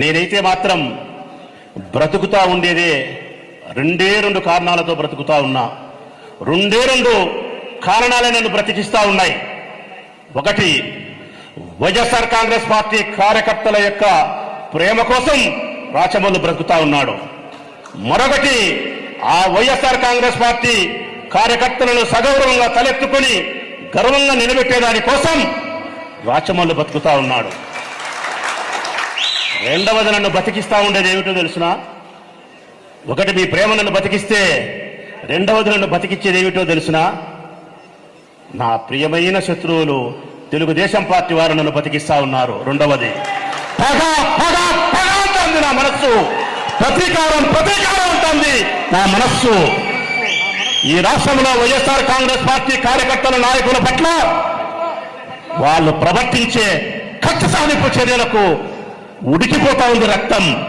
నేనైతే మాత్రం బ్రతుకుతా ఉండేదే రెండే రెండు కారణాలతో బ్రతుకుతా ఉన్నా. రెండే రెండు కారణాలే నన్ను బ్రతికిస్తా ఉన్నాయి. ఒకటి వైఎస్ఆర్ కాంగ్రెస్ పార్టీ కార్యకర్తల యొక్క ప్రేమ కోసం రాచమల్లు బ్రతుకుతా ఉన్నాడు. మరొకటి ఆ వైఎస్ఆర్ కాంగ్రెస్ పార్టీ కార్యకర్తలను సగౌరవంగా తలెత్తుకుని గర్వంగా నిలబెట్టేదాని కోసం రాచమల్లు బతుకుతా ఉన్నాడు. రెండవది నన్ను బతికిస్తా ఉండేది ఏమిటో తెలుసునా? ఒకటి మీ ప్రేమ నన్ను బతికిస్తే రెండవది నన్ను బతికిచ్చేది ఏమిటో తెలుసునా? నా ప్రియమైన శత్రువులు తెలుగుదేశం పార్టీ వారు నన్ను బతికిస్తా ఉన్నారు. రెండవది అంటుంది నా మనస్సు. ప్రతీకారం ప్రతీకారం ఉంటుంది నా మనస్సు. ఈ రాష్ట్రంలో వైఎస్ఆర్ కాంగ్రెస్ పార్టీ కార్యకర్తల నాయకుల పట్ల వాళ్ళు ప్రవర్తించే కక్ష సాధింపు చర్యలకు ఉడికిపోతా ఉంది రక్తం.